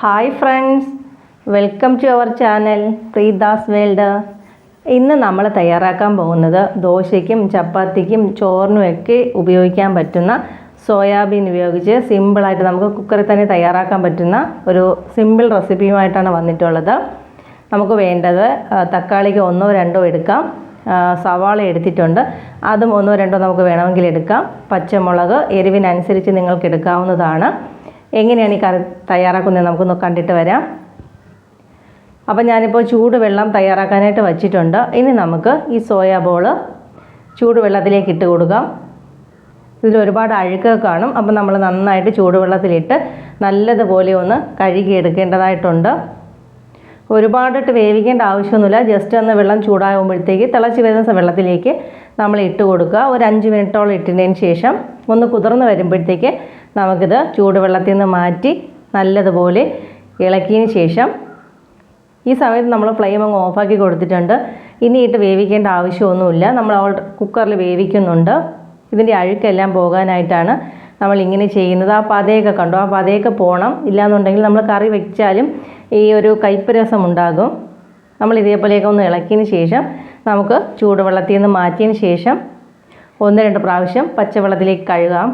Hi friends welcome to our channel Preedas world ഇന്ന് നമ്മൾ തയ്യാറാക്കാൻ പോകുന്നത് ദോശയ്ക്കും ചപ്പാത്തിക്കും ചോറിനുമൊക്കെ ഉപയോഗിക്കാൻ പറ്റുന്ന സോയാബീൻ ഉപയോഗിച്ച് സിമ്പിളായിട്ട് നമുക്ക് കുക്കറിൽ തന്നെ തയ്യാറാക്കാൻ പറ്റുന്ന ഒരു സിമ്പിൾ റെസിപ്പിയുമായിട്ടാണ് വന്നിട്ടുള്ളത്. നമുക്ക് വേണ്ടത് തക്കാളിക്ക് ഒന്നോ രണ്ടോ എടുക്കാം. സവാള എടുത്തിട്ടുണ്ട്. അതും ഒന്നോ രണ്ടോ നമുക്ക് വേണമെങ്കിൽ എടുക്കാം. പച്ചമുളക് എരിവിനനുസരിച്ച് നിങ്ങൾക്ക് എടുക്കാവുന്നതാണ്. എങ്ങനെയാണ് ഈ കറി തയ്യാറാക്കുന്നത് നമുക്കൊന്ന് കണ്ടിട്ട് വരാം. അപ്പം ഞാനിപ്പോൾ ചൂടുവെള്ളം തയ്യാറാക്കാനായിട്ട് വച്ചിട്ടുണ്ട്. ഇനി നമുക്ക് ഈ സോയാ ബോൾ ചൂടുവെള്ളത്തിലേക്ക് ഇട്ട് കൊടുക്കാം. ഇതിൽ ഒരുപാട് അഴുക്ക് കാണും. അപ്പം നമ്മൾ നന്നായിട്ട് ചൂടുവെള്ളത്തിലിട്ട് നല്ലതുപോലെ ഒന്ന് കഴുകിയെടുക്കേണ്ടതായിട്ടുണ്ട് ഒരുപാടിട്ട് വേവിക്കേണ്ട ആവശ്യമൊന്നുമില്ല. ജസ്റ്റ് ഒന്ന് വെള്ളം ചൂടാകുമ്പോഴത്തേക്ക് തിളച്ച് വരുന്ന വെള്ളത്തിലേക്ക് നമ്മൾ ഇട്ട് കൊടുക്കുക. ഒരു അഞ്ച് മിനിറ്റോളം ഇട്ടതിന് ശേഷം ഒന്ന് കുതിർന്ന് വരുമ്പോഴത്തേക്ക് നമുക്കിത് ചൂടുവെള്ളത്തിൽ നിന്ന് മാറ്റി നല്ലതുപോലെ ഇളക്കിയതിന് ശേഷം ഈ സമയത്ത് നമ്മൾ ഫ്ലെയിം അങ്ങ് ഓഫാക്കി കൊടുത്തിട്ടുണ്ട്. ഇനി ഇട്ട് വേവിക്കേണ്ട ആവശ്യമൊന്നുമില്ല. നമ്മൾ ഓൾ കുക്കറിൽ വേവിക്കുന്നുണ്ട്. ഇതിന്റെ അഴുക്കെല്ലാം പോകാനായിട്ടാണ് നമ്മൾ ഇങ്ങനെ ചെയ്യുന്നത്. ആ പതയൊക്കെ കണ്ടോ? ആ പതയൊക്കെ പോകണം ഇല്ലാന്നുണ്ടെങ്കിൽ നമ്മൾ കറി വെച്ചാലും ഈ ഒരു കയ്പ്പ് ഉണ്ടാകും. നമ്മൾ ഇതേപോലെയൊക്കെ ഒന്ന് ഇളക്കിയതിന് ശേഷം നമുക്ക് ചൂടുവെള്ളത്തിൽ നിന്ന് മാറ്റിയതിന് ശേഷം ഒന്ന് രണ്ട് പ്രാവശ്യം പച്ചവെള്ളത്തിലേക്ക് കഴുകാം.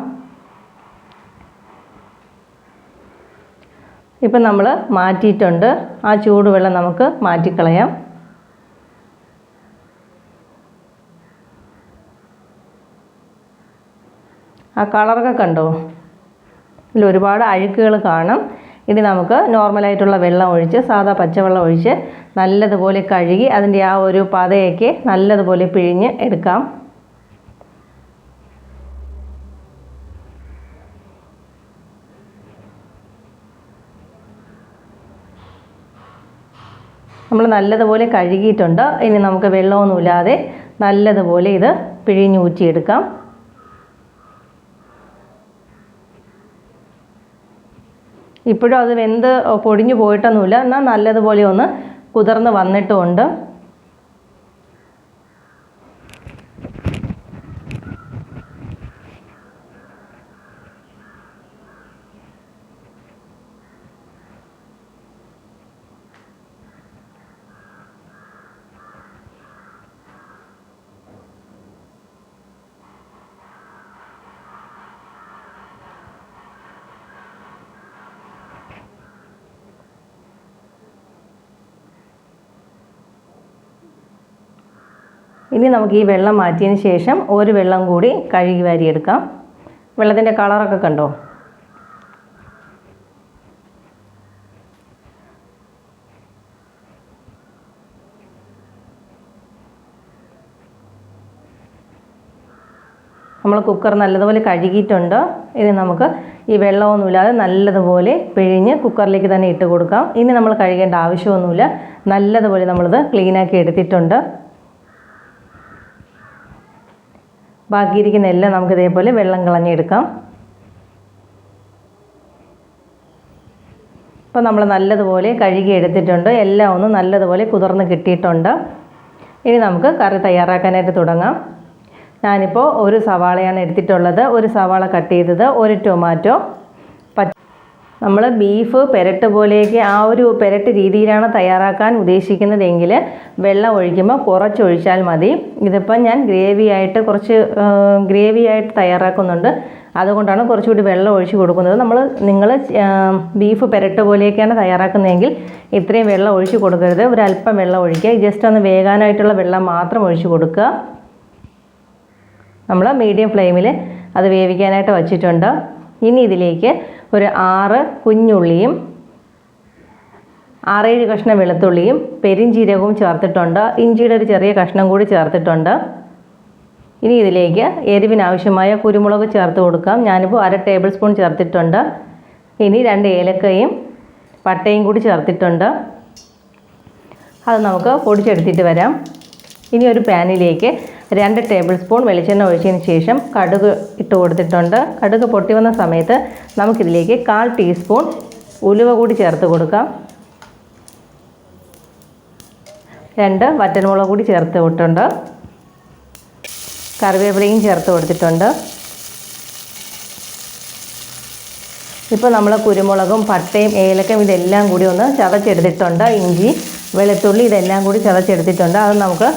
ഇപ്പം നമ്മൾ മാറ്റിയിട്ടുണ്ട്. ആ ചൂടുവെള്ളം നമുക്ക് മാറ്റിക്കളയാം. ആ കളറൊക്കെ കണ്ടോ? ഇതിൽ ഒരുപാട് അഴുക്കുകൾ കാണും. ഇനി നമുക്ക് നോർമലായിട്ടുള്ള വെള്ളം ഒഴിച്ച് സാധാ പച്ചവെള്ളം ഒഴിച്ച് നല്ലതുപോലെ കഴുകി അതിന്റെ ആ ഒരു പതയൊക്കെ നല്ലതുപോലെ പിഴിഞ്ഞ് എടുക്കാം. നമ്മൾ നല്ലതുപോലെ കഴുകിയിട്ടുണ്ട്. ഇനി നമുക്ക് വെള്ളമൊന്നുമില്ലാതെ നല്ലതുപോലെ ഇത് പിഴിഞ്ഞൂറ്റിയെടുക്കാം ഇപ്പോഴും അത് വെന്ത് പൊടിഞ്ഞു പോയിട്ടൊന്നുമില്ല. എന്നാൽ നല്ലതുപോലെ ഒന്ന് കുതിർന്ന് വന്നിട്ടുമുണ്ട്. ഇനി നമുക്ക് ഈ വെള്ളം മാറ്റിയതിന് ശേഷം ഒരു വെള്ളം കൂടി കഴുകി വാരിയെടുക്കാം വെള്ളത്തിന്റെ കളറൊക്കെ കണ്ടോ? നമ്മൾ കുക്കർ നല്ലതുപോലെ കഴുകിയിട്ടുണ്ട്. ഇനി നമുക്ക് ഈ വെള്ളമൊന്നുമില്ലാതെ നല്ലതുപോലെ പിഴിഞ്ഞ് കുക്കറിലേക്ക് തന്നെ ഇട്ട് കൊടുക്കാം. ഇനി നമ്മൾ കഴുകേണ്ട ആവശ്യമൊന്നുമില്ല. നല്ലതുപോലെ നമ്മളിത് ക്ലീനാക്കി എടുത്തിട്ടുണ്ട്. ബാക്കിയിരിക്കുന്ന എല്ലാം നമുക്ക് ഇതേപോലെ വെള്ളം കളഞ്ഞെടുക്കാം. ഇപ്പോൾ നമ്മൾ നല്ലതുപോലെ കഴുകി എടുത്തിട്ടുണ്ട്. എല്ലാം ഒന്ന് നല്ലതുപോലെ കുതിർന്ന് കിട്ടിയിട്ടുണ്ട്. ഇനി നമുക്ക് കറി തയ്യാറാക്കാനായിട്ട് തുടങ്ങാം. ഞാനിപ്പോൾ ഒരു സവാളയാണ് എടുത്തിട്ടുള്ളത്. ഒരു സവാള കട്ട് ചെയ്തത്. ഒരു ടൊമാറ്റോ. നമ്മൾ ബീഫ് പെരട്ട് പോലെയൊക്കെ ആ ഒരു പെരട്ട് രീതിയിലാണ് തയ്യാറാക്കാൻ ഉദ്ദേശിക്കുന്നതെങ്കിൽ വെള്ളം ഒഴിക്കുമ്പോൾ കുറച്ച് ഒഴിച്ചാൽ മതി. ഇതിപ്പം ഞാൻ ഗ്രേവി ആയിട്ട് കുറച്ച് ഗ്രേവി ആയിട്ട് തയ്യാറാക്കുന്നുണ്ട്. അതുകൊണ്ടാണ് കുറച്ചുകൂടി വെള്ളം ഒഴിച്ച് കൊടുക്കുന്നത്. നമ്മൾ നിങ്ങൾ ബീഫ് പെരട്ട് പോലെയൊക്കെയാണ് തയ്യാറാക്കുന്നതെങ്കിൽ ഇത്രയും വെള്ളം ഒഴിച്ച് കൊടുക്കരുത്. ഒരല്പം വെള്ളം ഒഴിക്കുക. ജസ്റ്റ് ഒന്ന് വേകാനായിട്ടുള്ള വെള്ളം മാത്രം ഒഴിച്ച് കൊടുക്കുക. നമ്മൾ മീഡിയം ഫ്ലെയിമിൽ അത് വേവിക്കാനായിട്ട് വച്ചിട്ടുണ്ട്. ഇനി ഇതിലേക്ക് ഒരു ആറ് കുഞ്ഞുള്ളിയും ആറേഴ് കഷ്ണം വെളുത്തുള്ളിയും പെരിഞ്ചീരകവും ചേർത്തിട്ടുണ്ട്. ഇഞ്ചിയുടെ ഒരു ചെറിയ കഷ്ണം കൂടി ചേർത്തിട്ടുണ്ട്. ഇനി ഇതിലേക്ക് എരിവിനാവശ്യമായ കുരുമുളക് ചേർത്ത് കൊടുക്കാം. ഞാനിപ്പോൾ അര ടേബിൾ സ്പൂൺ ചേർത്തിട്ടുണ്ട്. ഇനി രണ്ട് ഏലക്കയും പട്ടയും കൂടി ചേർത്തിട്ടുണ്ട്. അത് നമുക്ക് പൊടിച്ചെടുത്തിട്ട് വരാം. ഇനി ഒരു പാനിലേക്ക് രണ്ട് ടേബിൾ സ്പൂൺ വെളിച്ചെണ്ണ ഒഴിച്ചതിന് ശേഷം കടുക് ഇട്ട് കൊടുത്തിട്ടുണ്ട്. കടുക് പൊട്ടി വന്ന സമയത്ത് നമുക്കിതിലേക്ക് കാൽ ടീസ്പൂൺ ഉലുവ കൂടി ചേർത്ത് കൊടുക്കാം. രണ്ട് വറ്റൻമുളക് കൂടി ചേർത്ത് വിട്ടുണ്ട് കറിവേപ്പിലയും ചേർത്ത് കൊടുത്തിട്ടുണ്ട്. ഇപ്പോൾ നമ്മൾ കുരുമുളകും പട്ടയും ഏലക്കയും ഇതെല്ലാം കൂടി ഒന്ന് ചതച്ചെടുത്തിട്ടുണ്ട്. ഇഞ്ചി വെളുത്തുള്ളി ഇതെല്ലാം കൂടി ചതച്ചെടുത്തിട്ടുണ്ട്. അത് നമുക്ക്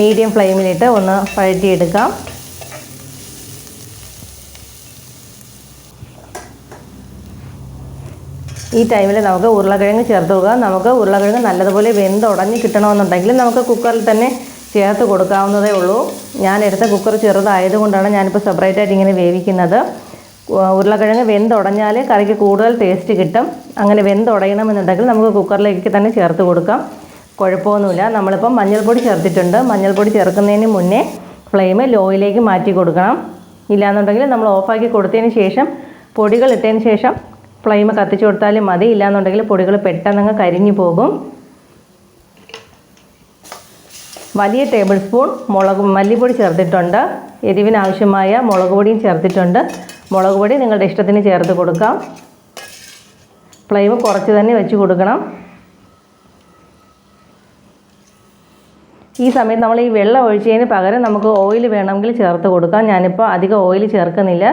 മീഡിയം ഫ്ലെയിമിലിട്ട് ഒന്ന് വഴറ്റിയെടുക്കാം ഈ ടൈമിൽ നമുക്ക് ഉരുളക്കിഴങ്ങ് ചേർത്ത് കൊടുക്കാം നമുക്ക് ഉരുളക്കിഴങ്ങ് നല്ലതുപോലെ വെന്തുടഞ്ഞ് കിട്ടണമെന്നുണ്ടെങ്കിൽ നമുക്ക് കുക്കറിൽ തന്നെ ചേർത്ത് കൊടുക്കാവുന്നതേ ഉള്ളൂ. ഞാൻ എടുത്ത കുക്കർ ചെറുതായതുകൊണ്ടാണ് ഞാനിപ്പോൾ സെപ്പറേറ്റ് ആയിട്ട് ഇങ്ങനെ വേവിക്കുന്നത്. ഉരുളക്കിഴങ്ങ് വെന്തുടഞ്ഞാൽ കറിക്ക് കൂടുതൽ ടേസ്റ്റ് കിട്ടും. അങ്ങനെ വെന്തുടയണമെന്നുണ്ടെങ്കിൽ നമുക്ക് കുക്കറിലേക്ക് തന്നെ ചേർത്ത് കൊടുക്കാം. കുഴപ്പമൊന്നുമില്ല. നമ്മളിപ്പം മഞ്ഞൾപ്പൊടി ചേർത്തിട്ടുണ്ട്. മഞ്ഞൾപ്പൊടി ചേർക്കുന്നതിന് മുന്നേ ഫ്ലെയിം ലോയിലേക്ക് മാറ്റി കൊടുക്കണം. ഇല്ലാന്നുണ്ടെങ്കിൽ നമ്മൾ ഓഫാക്കി കൊടുത്തതിന് ശേഷം പൊടികൾ ഇട്ടതിന് ശേഷം ഫ്ലെയിം കത്തിച്ചു കൊടുത്താലും മതി. ഇല്ലാന്നുണ്ടെങ്കിൽ പൊടികൾ പെട്ടെന്നങ്ങ് കരിഞ്ഞു പോകും. വലിയ ടേബിൾ സ്പൂൺ മുളക് മല്ലിപ്പൊടി ചേർത്തിട്ടുണ്ട്. എരിവിനാവശ്യമായ മുളക് പൊടിയും ചേർത്തിട്ടുണ്ട്. മുളക് പൊടി നിങ്ങളുടെ ഇഷ്ടത്തിന് ചേർത്ത് കൊടുക്കാം. ഫ്ലെയിം കുറച്ച് തന്നെ വെച്ച് കൊടുക്കണം. ഈ സമയത്ത് നമ്മൾ ഈ വെള്ളം ഒഴിച്ചതിന് പകരം നമുക്ക് ഓയിൽ വേണമെങ്കിൽ ചേർത്ത് കൊടുക്കാം. ഞാനിപ്പോൾ അധികം ഓയിൽ ചേർക്കുന്നില്ല.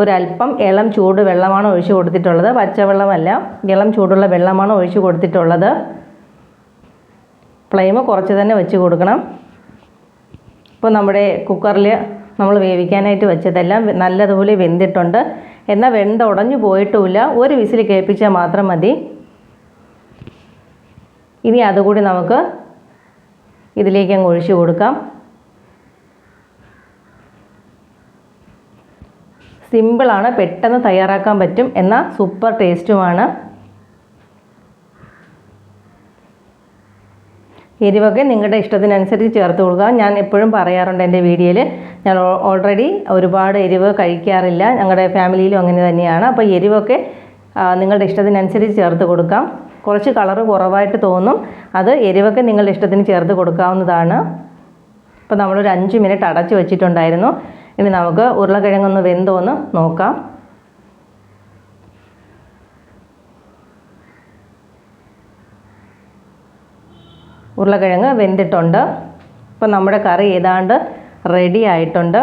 ഒരല്പം ഇളം ചൂട് വെള്ളമാണ് ഒഴിച്ചു കൊടുത്തിട്ടുള്ളത്. പച്ചവെള്ളമല്ല ഇളം ചൂടുള്ള വെള്ളമാണ് ഒഴിച്ചു കൊടുത്തിട്ടുള്ളത്. ഫ്ലെയിം കുറച്ച് തന്നെ വെച്ച് കൊടുക്കണം. ഇപ്പോൾ നമ്മുടെ കുക്കറിൽ നമ്മൾ വേവിക്കാനായിട്ട് വെച്ചതെല്ലാം നല്ലതുപോലെ വെന്തിട്ടുണ്ട്. എന്നാൽ വെന്ത ഉടഞ്ഞു പോയിട്ടുമില്ല ഒരു വിസിൽ കേൾപ്പിച്ചാൽ മാത്രം മതി. ഇനി അതുകൂടി നമുക്ക് ഇതിലേക്ക് അങ്ങ് ഒഴിച്ചു കൊടുക്കാം. സിമ്പിളാണ് പെട്ടെന്ന് തയ്യാറാക്കാൻ പറ്റും എന്നാൽ സൂപ്പർ ടേസ്റ്റുമാണ് എരിവൊക്കെ നിങ്ങളുടെ ഇഷ്ടത്തിനനുസരിച്ച് ചേർത്ത് കൊടുക്കുക. ഞാൻ എപ്പോഴും പറയാറുണ്ട് എന്റെ വീഡിയോയിൽ ഞാൻ ഓൾറെഡി ഒരുപാട് എരിവ് കഴിക്കാറില്ല. ഞങ്ങളുടെ ഫാമിലിയിലും അങ്ങനെ തന്നെയാണ്. അപ്പോൾ എരിവൊക്കെ നിങ്ങളുടെ ഇഷ്ടത്തിനനുസരിച്ച് ചേർത്ത് കൊടുക്കാം. കുറച്ച് കളറ് കുറവായിട്ട് തോന്നും. അത് എരിവൊക്കെ നിങ്ങളുടെ ഇഷ്ടത്തിന് ചേർത്ത് കൊടുക്കാവുന്നതാണ്. അപ്പോൾ നമ്മളൊരു അഞ്ച് മിനിറ്റ് അടച്ചു വെച്ചിട്ടുണ്ടായിരുന്നു. ഇനി നമുക്ക് ഉരുളക്കിഴങ്ങൊന്ന് വെന്തോന്ന് നോക്കാം. ഉരുളക്കിഴങ്ങ് വെന്തിട്ടുണ്ട്. അപ്പോൾ നമ്മുടെ കറി ഏതാണ്ട് റെഡി ആയിട്ടുണ്ട്.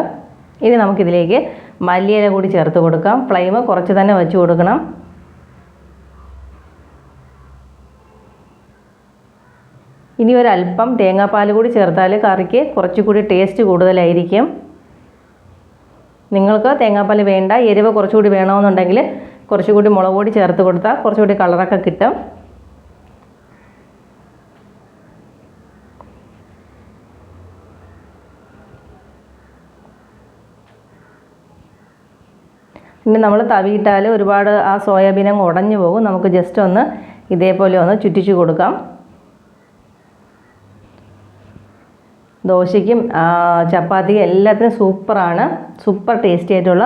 ഇനി നമുക്കിതിലേക്ക് മല്ലിയില കൂടി ചേർത്ത് കൊടുക്കാം. ഫ്ലെയിം കുറച്ച് തന്നെ വെച്ച് കൊടുക്കണം. ഇനി ഒരല്പം തേങ്ങാപ്പാൽ കൂടി ചേർത്താൽ കറിക്ക് കുറച്ചുകൂടി ടേസ്റ്റ് കൂടുതലായിരിക്കും. നിങ്ങൾക്ക് തേങ്ങാപ്പാൽ വേണ്ട എരിവ് കുറച്ചുകൂടി വേണമെന്നുണ്ടെങ്കിൽ കുറച്ചുകൂടി മുളക് പൊടി ചേർത്ത് കൊടുത്താൽ കുറച്ചുകൂടി കളറൊക്കെ കിട്ടും. പിന്നെ നമ്മൾ തവിയിട്ടാൽ ഒരുപാട് ആ സോയാബീൻ അങ്ങ് ഉടഞ്ഞു പോകും. നമുക്ക് ജസ്റ്റ് ഒന്ന് ഇതേപോലെ ഒന്ന് ചുറ്റിച്ചു കൊടുക്കാം. ദോശയ്ക്കും ചപ്പാത്തിക്കും എല്ലാത്തിനും സൂപ്പറാണ്. സൂപ്പർ ടേസ്റ്റി ആയിട്ടുള്ള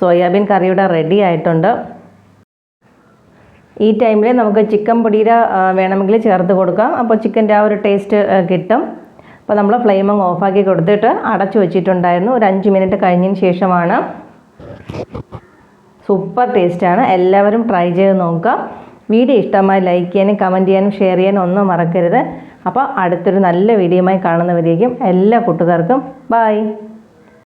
സോയാബീൻ കറിയുടെ റെഡി ആയിട്ടുണ്ട്. ഈ ടൈമിൽ നമുക്ക് ചിക്കൻ പൊടിയുടെ വേണമെങ്കിൽ ചേർത്ത് കൊടുക്കാം. അപ്പോൾ ചിക്കന്റെ ആ ഒരു ടേസ്റ്റ് കിട്ടും. അപ്പോൾ നമ്മൾ ഫ്ലെയിം അങ്ങ് ഓഫാക്കി കൊടുത്തിട്ട് അടച്ചു വെച്ചിട്ടുണ്ടായിരുന്നു. ഒരു അഞ്ച് മിനിറ്റ് കഴിഞ്ഞതിന് ശേഷമാണ്. സൂപ്പർ ടേസ്റ്റാണ് എല്ലാവരും ട്രൈ ചെയ്ത് നോക്കുക. വീഡിയോ ഇഷ്ടമായി ലൈക്ക് ചെയ്യാനും കമന്റ് ചെയ്യാനും ഷെയർ ചെയ്യാനും ഒന്നും മറക്കരുത്. അപ്പോൾ അടുത്തൊരു നല്ല വീഡിയോയുമായി കാണുന്നവരേക്കും എല്ലാ കൂട്ടുകാർക്കും ബായ്